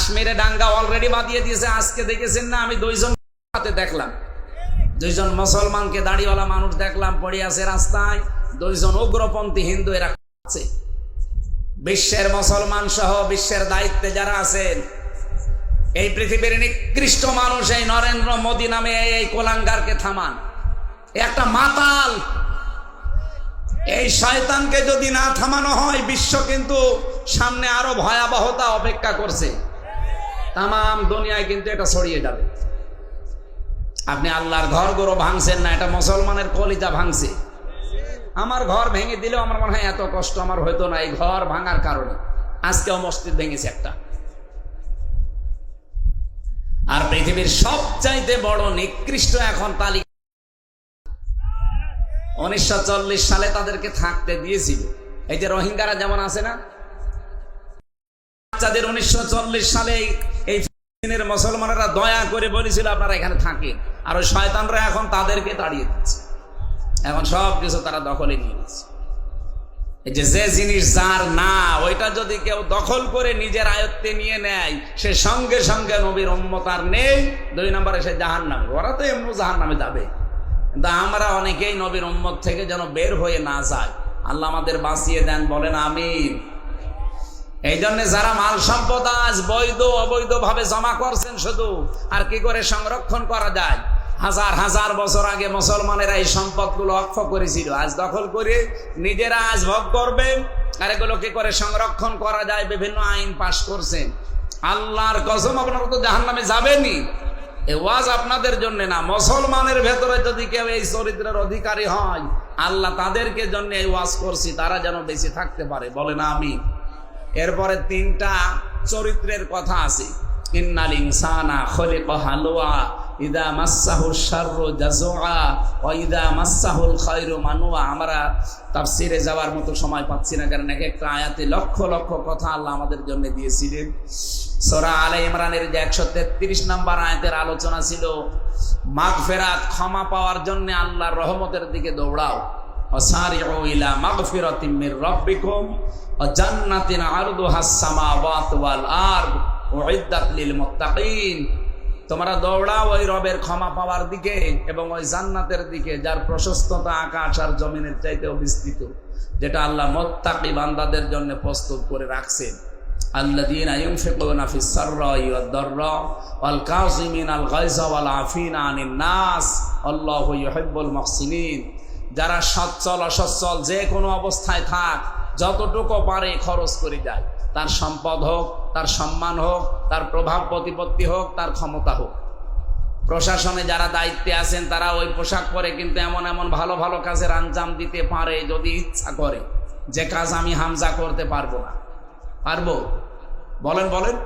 কাশ্মীরে ডাঙ্গা অলরেডি বাঁধিয়ে দিয়েছে। আজকে দেখেছেন না, আমি দুইজন হাতে দেখলাম। দুইজন মুসলমানকে দাড়িওয়ালা মানুষ দেখলাম, পড়ে আছে রাস্তায়। দুইজন উগ্রপন্থী হিন্দু এরা আছে। বিশ্বের মুসলমান সহ বিশ্বের দায়িত্বে যারা আছেন, এই পৃথিবীর নিকৃষ্ট মানুষ এই নরেন্দ্র মোদী নামে এই কোলাঙ্গারকে থামান। একটা মাতাল। এই শয়তানকে যদি না থামানো হয়, বিশ্ব কিন্তু সামনে আরও ভয়াবহতা অপেক্ষা করছে। তাম দুনিয়ায় কিন্তু এটা ছড়িয়ে যাবে। আপনি আল্লাহর ঘর গরো ভাঙছেন না, এটা মুসলমানের কলিজা ভাঙছে। আমার ঘর ভেঙে দিলেও আমার মনে হয় এত কষ্ট আমার হইতো না, এই ঘর ভাঙার কারণে। আজকেও মসজিদ ভেঙেছে একটা। আর পৃথিবীর সবচাইতে বড় নিকৃষ্ট এখন তালিকা। উনিশশো চল্লিশ সালে তাদেরকে থাকতে দিয়েছিল। এই যে রোহিঙ্গারা যেমন আছে না বাচ্চাদের উনিশশো সালে এই- ফিলিস্তিনের মুসলমানেরা দয়া করে বলেছিল, আপনারা এখানে থাকেন। আর ওই শয়তানরা এখন তাদেরকে তাড়িয়ে দিচ্ছে। এখন সব কিছু তারা দখলে নিয়ে নিচ্ছে এই যে যে জিনিস যার না, ওইটা যদি কেউ দখল করে নিজের আয়ত্তে নিয়ে নেয়, সে সঙ্গে সঙ্গে নবীর উম্মত আর নেই। দুই নম্বরে সে জাহান নামে ওরা তো এমনি জাহান নামে যাবে। কিন্তু আমরা অনেকেই নবীর উম্মত থেকে যেন বের হয়ে না যায় আল্লাহ আমাদের বাঁচিয়ে দেন, বলেন আমিন। এই জন্য যারা মাল সম্পদ আজ বৈধ অবৈধ ভাবে জমা করছেন শুধু, আর কি করে সংরক্ষণ করা যায়? হাজার হাজার বছর আগে মুসলমানেরা এই সম্পদগুলো অক্ষ করেছিল। আজ দখল করে নিজেরা আজ ভোগ করবে আর এগুলো কি করে সংরক্ষণ করা যায়? বিভিন্ন আইন পাশ করছেন। আল্লাহর কসম, আপনারা তো জাহান নামে যাবেনি ওয়াজ আপনাদের জন্য না। মুসলমানের ভেতরে যদি কেউ এই চরিত্রের অধিকারী হয়, আল্লাহ তাদেরকে জন্য এই ওয়াজ করছি, তারা যেন বেঁচে থাকতে পারে। বলে না আমি এরপরে তিনটা চরিত্রের কথা আছে। ইন্নাল ইনসানা খলিকা হালুয়া ইদা মাসাহু শাররু জাজুআ ওয়া ইদা মাসাহুল মানুয়া আমরা যাওয়ার মতো সময় পাচ্ছি না, কারণ এক একটা আয়াতে লক্ষ লক্ষ কথা আল্লাহ আমাদের জন্য দিয়েছিলেন। সূরা আলে ইমরানের যে 133 নম্বর আয়াতের আলোচনা ছিল মাঘ ফেরাত ক্ষমা পাওয়ার জন্য আল্লাহর রহমতের দিকে দৌড়াও। وسارعوا إلى مغفرة من ربكم وجنة عرضها السماوات والأرض أعدت للمتقين তোমরা দৌড়াও ওই রবের ক্ষমা পাওয়ার দিকে এবং ওই জান্নাতের দিকে যার প্রশস্ততা আকাশ আর জমিনের চাইতেও বিস্তৃত যেটা আল্লাহ মোত্তাকি বান্দাদের জন্য প্রস্তুত করে রাখছেন الذين ينفقون في السراء والضراء والكاظمين الغيظ والعافين عن الناس والله يحب المحسنين যারা সচ্ছল, অসচ্ছল, যে কোনো অবস্থায় থাক, যতটুকু পারে খরচ করে যায় তার সম্পদ হোক, তার সম্মান হোক, তার প্রভাব প্রতিপত্তি হোক, তার ক্ষমতা হোক। প্রশাসনে যারা দায়িত্বে আছেন, তারা ওই পোশাক পরে কিন্তু এমন এমন ভালো ভালো কাজের আঞ্জাম দিতে পারে, যদি ইচ্ছা করে। যে কাজ আমি হামজা করতে পারব না। পারব? বলেন বলেন।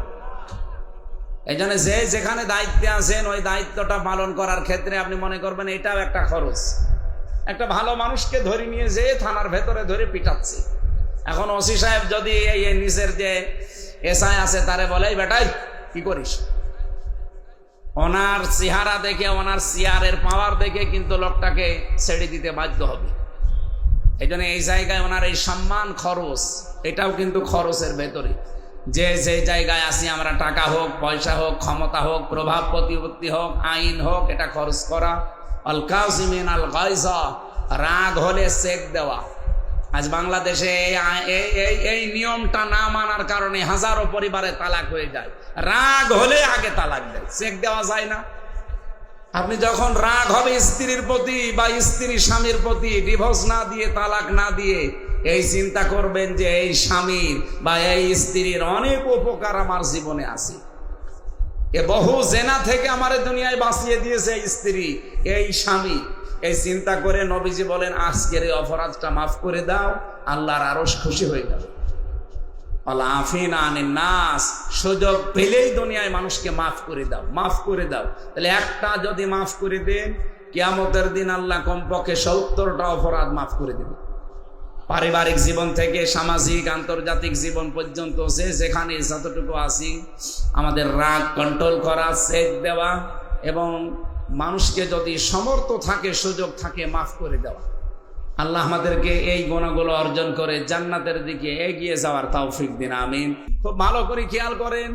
এই জন্য যে যেখানে দায়িত্বে আছেন, ওই দায়িত্বটা পালন করার ক্ষেত্রে আপনি মনে করবেন এটাও একটা খরচ। একটা ভালো মানুষকে ধরে নিয়ে যে থানার ভেতরে ধরে পিটাচ্ছে। এখন ওসি সাহেব যদি এই নিচের যে এসআই আছে, তারে বলে, "এই বেটাই, কি করিস? ওনার চেহারা দেখে, ওনার চেয়ারের পাওয়ার দেখে কিন্তু লোকটাকে ছেড়ে দিতে বাধ্য হবে। এই জন্য এই জায়গায় ওনার এই সম্মান খরচ, এটাও কিন্তু খরচের ভেতরে। যে যে জায়গায় আসি আমরা টাকা হোক, পয়সা হোক, ক্ষমতা হোক প্রভাব প্রতিপত্তি হোক, আইন হোক, এটা খরচ করা। আল কাজিমিন আল গাইজা রাগ হলে চেক দেওয়া। আজ বাংলাদেশে এই এই নিয়মটা না মানার কারণে হাজারো পরিবারে তালাক হয়ে যায়। রাগ হলে আগে তালাক দেয় চেক দেওয়া যায় না। আপনি যখন রাগ হবে স্ত্রীর প্রতি বা স্ত্রী স্বামীর প্রতি ডিভোর্স না দিয়ে, তালাক না দিয়ে, এই চিন্তা করবেন যে এই স্বামীর বা এই স্ত্রীর অনেক উপকার আমার জীবনে আছে। এ বহু জেনা থেকে আমার দুনিয়ায় বাঁচিয়ে দিয়েছে এই স্ত্রী, এই স্বামী। এই চিন্তা করে নবীজি বলেন, আজকের এই অপরাধটা মাফ করে দাও, আল্লাহর আরও খুশি হয়ে যাবে। নাস, সুযোগ পেলেই দুনিয়ায় মানুষকে মাফ করে দাও, মাফ করে দাও। তাহলে একটা যদি মাফ করে দেন দিন আল্লাহ কমপক্ষে সত্তরটা অপরাধ মাফ করে দেবে। পারিবারিক জীবন থেকে সামাজিক, আন্তর্জাতিক জীবন পর্যন্ত যে যেখানে যতটুকু আছি, আমাদের রাগ কন্ট্রোল করা সেট দেওয়া এবং মানুষকে যদি সমর্থ থাকে, সুযোগ থাকে, মাফ করে দেওয়া। আল্লাহ আমাদেরকে এই গুণাগুলো অর্জন করে জান্নাতের দিকে এগিয়ে যাওয়ার তৌফিক দিন, আমিন। খুব ভালো করে খেয়াল করেন,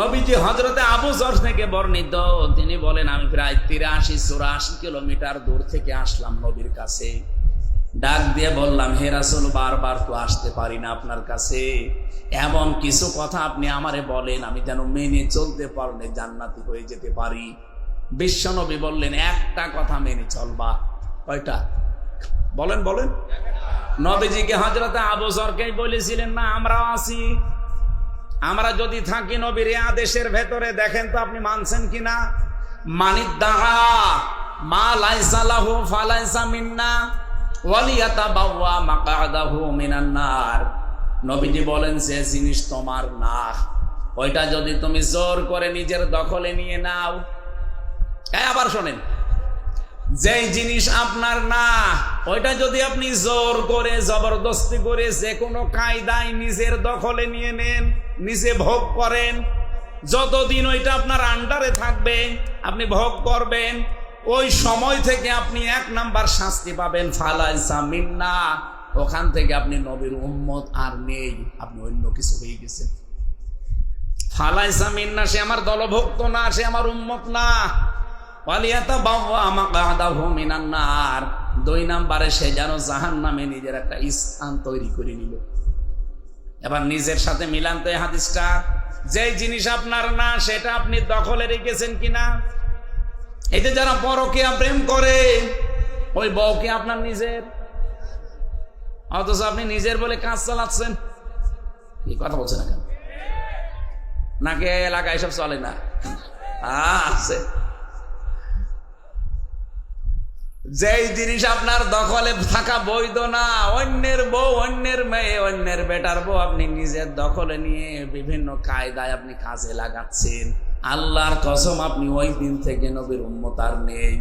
নবীজি হজরতে আবু জর থেকে বর্ণিত, তিনি বলেন, আমি প্রায় তিরাশি, চুরাশি কিলোমিটার দূর থেকে আসলাম নবীর কাছে। ডাক দিয়ে বললাম, হে রাসুল, বারবার তো আসতে পারি না আপনার কাছে। এমন কিছু কথা আপনি আমারে বলেন, আমি যেন মেনে চলতে পারলে জান্নাতি হয়ে যেতে পারি। বিশ্বনবী বললেন, একটা কথা মেনে চলবা। কয়টা? বলেন বলেন। নবীজিকে হজরতে আবু জরকেই বলেছিলেন, না আমরাও আছি। আমরা যদি থাকি নবীর আদেশের ভেতরে, দেখেন তো আপনি মানছেন কিনা? মানিদ্দাহা মা লাইসা লাহু ফালাইসা মিন্না। ওয়ালিয়াতা বাওয়া মাকাদাহু মিনান নার। নবীজি বলেন, যে জিনিস তোমার না, ওইটা যদি তুমি জোর করে নিজের দখলে নিয়ে নাও। আবার শোনেন, যেই জিনিস আপনার না, ওইটা যদি আপনি জোর করে, জবরদস্তি করে যে কোনো কায়দায় নিজের দখলে নিয়ে নেন, নিজে ভোগ করেন, যতদিন ওইটা আপনার আন্ডারে থাকবে, আপনি ভোগ করবেন ওই সময় থেকে আপনি এক নাম্বার শাস্তি পাবেন। ফালাইসা মিন্না। ওখান থেকে আপনি নবীর উম্মত আর নেই। আপনি অন্য কিছু হয়ে গেছেন। ফালাইসা মিন্না, সে আমার দলভুক্ত না, সে আমার উম্মত না। পালিয়াতা বাবা আমাকে আদা মিনান্নার দুই নাম্বারে সে যেন জাহান নামে নিজের একটা স্থান তৈরি করে নিল। এবার নিজের সাথে মিলান হাদিসটা। যেই জিনিস আপনার না, সেটা আপনি দখলে রেখেছেন কিনা? এই যে যারা পরকিয়া প্রেম করে, ওই বউ কি আপনার নিজের? অথচ আপনি নিজের বলে কাজ চালাচ্ছেন। কি কথা বলছেন না কেন? নাকি এলাকায় এসব চলে না? আছে। যেই জিনিস আপনার দখলে থাকা বৈধ না, অন্যের বউ, অন্যের মেয়ে, অন্যের বেটার বউ আপনি নিজের দখলে নিয়ে বিভিন্ন কায়দায় আপনি কাজে লাগাচ্ছেন। আল্লাহর কসম আপনি ওই দিন থেকে নবীর উন্মতার নেই।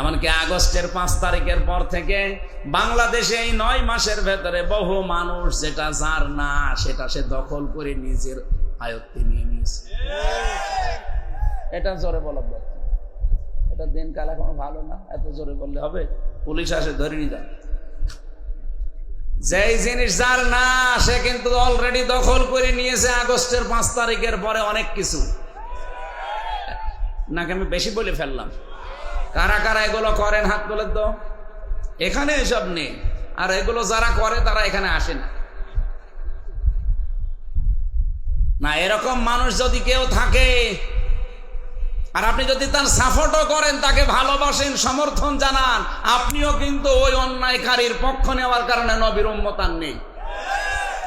এমনকি আগস্টের পাঁচ তারিখের পর থেকে বাংলাদেশে এই নয় মাসের ভেতরে বহু মানুষ যেটা যার না, সেটা সে দখল করে নিজের আয়ত্তে নিয়ে নিয়েছে। এটা জোরে দরকার এটা দিনকাল এখন ভালো না? এত জোরে বললে হবে? পুলিশ আসে, ধরে নিয়ে যাবে যেই জিনিস যার না, সে কিন্তু অলরেডি দখল করে নিয়েছে আগস্টের পাঁচ তারিখের পরে অনেক কিছু। নাকি আমি বেশি বলে ফেললাম? কারা কারা এগুলো করেন? হাত বলে তো। এখানে এসব নেই। আর এগুলো যারা করে, তারা এখানে আসে না। না, এরকম মানুষ যদি কেউ থাকে আর আপনি যদি তার সাপোর্টও করেন তাকে ভালোবাসেন সমর্থন জানান আপনিও কিন্তু ওই অন্যায়কারীর পক্ষ নেওয়ার কারণে নবীর উম্মতান নেই।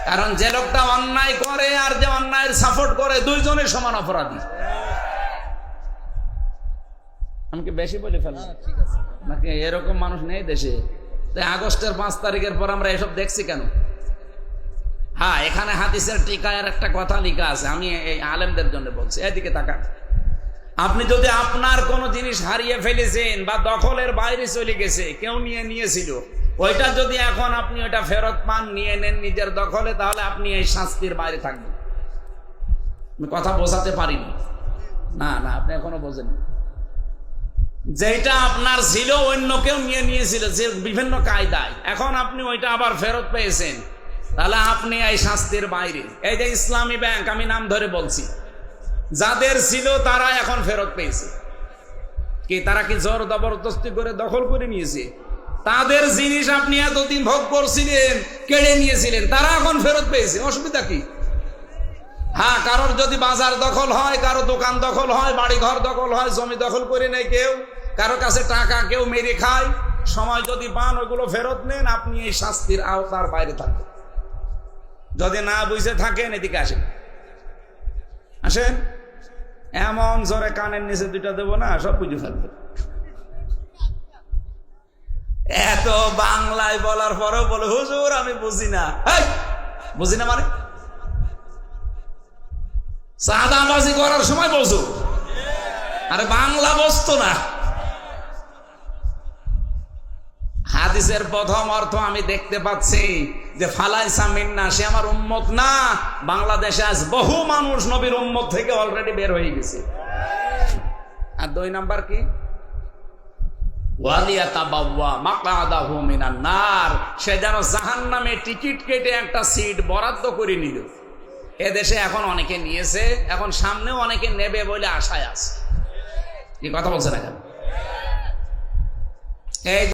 কারণ যে লোকটা অন্যায় করে আর যে অন্যায়ের সাপোর্ট করে দুইজনের সমান অপরাধী। আমি কি বেশি বলে ফেললাম? নাকি এরকম মানুষ নেই দেশে? তাই আগস্টের পাঁচ তারিখের পর আমরা এসব দেখছি কেন? হ্যাঁ এখানে হাদিসের টিকায়ের একটা কথা লেখা আছে। আমি এই আলেমদের জন্য বলছি। এদিকে তাকা আপনি যদি আপনার কোনো জিনিস হারিয়ে ফেলেছেন বা দখলের বাইরে চলে গেছে, কেউ নিয়ে নিয়েছিল, ওইটা যদি এখন আপনি ওইটা ফেরত পান, নিয়ে নেন নিজের দখলে, তাহলে আপনি এই শাস্তির বাইরে থাকবেন। কথা বোঝাতে পারিনি। না না, আপনি এখনও বোঝেননি। যেটা আপনার ছিল, অন্য কেউ নিয়ে নিয়েছিল, যে বিভিন্ন কায়দায়। এখন আপনি ওইটা আবার ফেরত পেয়েছেন। তাহলে আপনি এই শাস্তির বাইরে। এই যে ইসলামী ব্যাংক, আমি নাম ধরে বলছি। যাদের ছিল, তারা এখন ফেরত পেয়েছে। কি, তারা কি জোর জবরদস্তি করে দখল করে নিয়েছে? তাদের জিনিস আপনি এতদিন ভোগ করছিলেন, কেড়ে নিয়েছিলেন, তারা এখন ফেরত পেয়েছে। অসুবিধা কি? হ্যাঁ কারোর যদি বাজার দখল হয়, কারও দোকান দখল হয় বাড়ি ঘর দখল হয়, জমি দখল করে নেয় কেউ, কারও কাছে টাকা কেউ মেরে খায়, সময় যদি পান, ওইগুলো ফেরত নেন, আপনি এই শাস্তির আওতার বাইরে থাকবেন যদি না বুঝে থাকেন, এদিকে আসেন। আসেন? এমন জোরে কানের নিচে দুইটা দেবো না, সব বুঝে ফেলবে। এত বাংলায় বলার পরেও বলে, হুজুর, আমি বুঝি না। বুঝি না মানে? সাদাবাজি করার সময় বসু আরে বাংলা বসতো না। হাদিসের প্রথম অর্থ আমি দেখতে পাচ্ছি যে ফালাইসা মিন্না, সে আমার উম্মত না। বাংলাদেশে আজ বহু মানুষ নবীর উম্মত থেকে অলরেডি বের হয়ে গেছে। আর দুই নাম্বার কি? ওয়ালিয়াতা বাবা মাকাদাহু মিনান সে যেন জাহান্নামে টিকিট কেটে একটা সিট বরাদ্দ করে নিল। এ দেশে এখন অনেকে নিয়েছে, এখন সামনেও অনেকে নেবে বলে আশায় আছে। কি কথা বলছেন এখন? এই